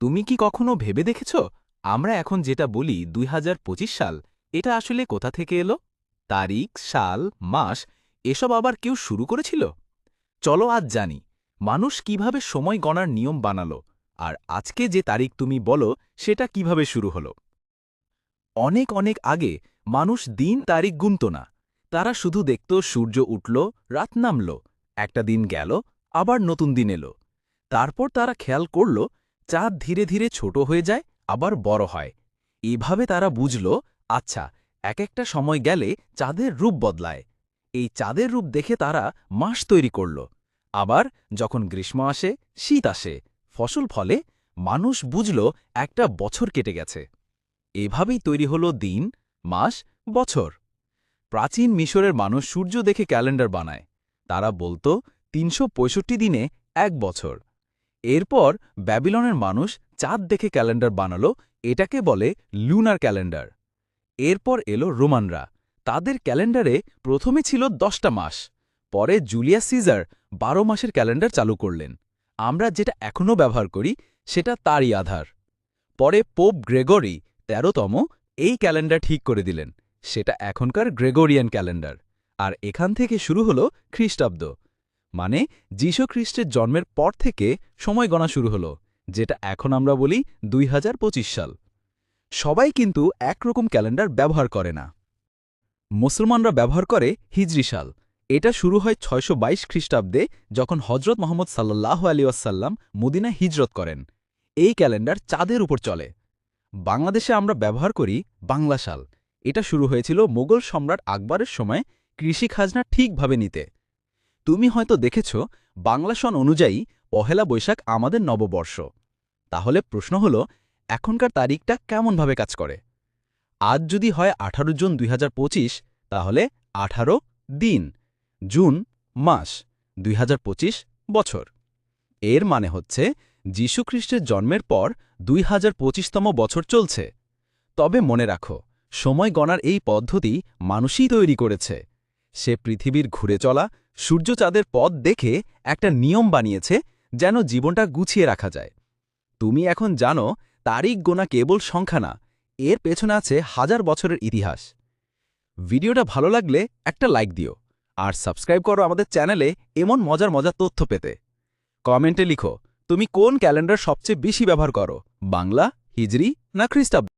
তুমি কি কখনো ভেবে দেখেছ? আমরা এখন যেটা বলি দুই হাজার পঁচিশ সাল, এটা আসলে কোথা থেকে এলো? তারিখ, সাল, মাস, এসব আবার কেউ শুরু করেছিল? চলো আজ জানি, মানুষ কীভাবে সময় গণার নিয়ম বানালো, আর আজকে যে তারিখ তুমি বলো, সেটা কীভাবে শুরু হলো? অনেক অনেক আগে মানুষ দিন তারিখ গুনত না, তারা শুধু দেখত সূর্য উঠল, রাত নামল, একটা দিন গেল, আবার নতুন দিন এলো। তারপর তারা খেয়াল করল চাঁদ ধীরে ধীরে ছোট হয়ে যায়, আবার বড় হয়। এভাবে তারা বুঝল আচ্ছা এক একটা সময় গেলে চাঁদের রূপ বদলায়। এই চাঁদের রূপ দেখে তারা মাস তৈরি করল। আবার যখন গ্রীষ্ম আসে, শীত আসে, ফসল ফলে, মানুষ বুঝল একটা বছর কেটে গেছে। এভাবেই তৈরি হল দিন, মাস, বছর। প্রাচীন মিশরের মানুষ সূর্য দেখে ক্যালেন্ডার বানায়। তারা বলতো, তিনশো পঁয়ষট্টি দিনে এক বছর। এরপর ব্যাবিলনের মানুষ চাঁদ দেখে ক্যালেন্ডার বানালো, এটাকে বলে লুনার ক্যালেন্ডার। এরপর এলো রোমানরা। তাদের ক্যালেন্ডারে প্রথমে ছিল দশটা মাস, পরে জুলিয়াস সিজার বারো মাসের ক্যালেন্ডার চালু করলেন। আমরা যেটা এখনও ব্যবহার করি, সেটা তারই আধার। পরে পোপ গ্রেগরি তেরোতম এই ক্যালেন্ডার ঠিক করে দিলেন, সেটা এখনকার গ্রেগরিয়ান ক্যালেন্ডার। আর এখান থেকে শুরু হলো খ্রিস্টাব্দ। মানে যীশু খ্রিস্টের জন্মের পর থেকে সময় গণা শুরু হলো, যেটা এখন আমরা বলি দুই হাজার পঁচিশ সাল। সবাই কিন্তু একরকম ক্যালেন্ডার ব্যবহার করে না। মুসলমানরা ব্যবহার করে হিজরি সাল। এটা শুরু হয় ছয়শো বাইশ খ্রিস্টাব্দে যখন হজরত মোহাম্মদ সাল্লাহ আলিয়াসাল্লাম মদিনায় হিজরত করেন। এই ক্যালেন্ডার চাঁদের উপর চলে। বাংলাদেশে আমরা ব্যবহার করি বাংলা সাল। এটা শুরু হয়েছিল মোগল সম্রাট আকবরের সময় কৃষি খাজনা ঠিকভাবে নিতে। তুমি হয়তো দেখেছ, বাংলা সন অনুযায়ী পহেলা বৈশাখ আমাদের নববর্ষ। তাহলে প্রশ্ন হল, এখনকার তারিখটা কেমনভাবে কাজ করে? আজ যদি হয় আঠারো জুন দুই হাজার পঁচিশ, তাহলে আঠারো দিন, জুন মাস দুই হাজার পঁচিশ বছর। এর মানে হচ্ছে যীশুখ্রিস্টের জন্মের পর দুই তম বছর চলছে। তবে মনে রাখো, সময় গণার এই পদ্ধতি মানুষই তৈরি করেছে। সে পৃথিবীর ঘুরে চলা সূর্যচাঁদের পথ দেখে একটা নিয়ম বানিয়েছে যেন জীবনটা গুছিয়ে রাখা যায়। তুমি এখন জানো তারিখ গোনা কেবল সংখ্যা না, এর পেছনে আছে হাজার বছরের ইতিহাস। ভিডিওটা ভালো লাগলে একটা লাইক দিও, আর সাবস্ক্রাইব করো আমাদের চ্যানেলে এমন মজার মজার তথ্য পেতে। কমেন্টে লিখো, তুমি কোন ক্যালেন্ডার সবচেয়ে বেশি ব্যবহার করো, বাংলা হিজরি না খ্রিস্টাব্দ?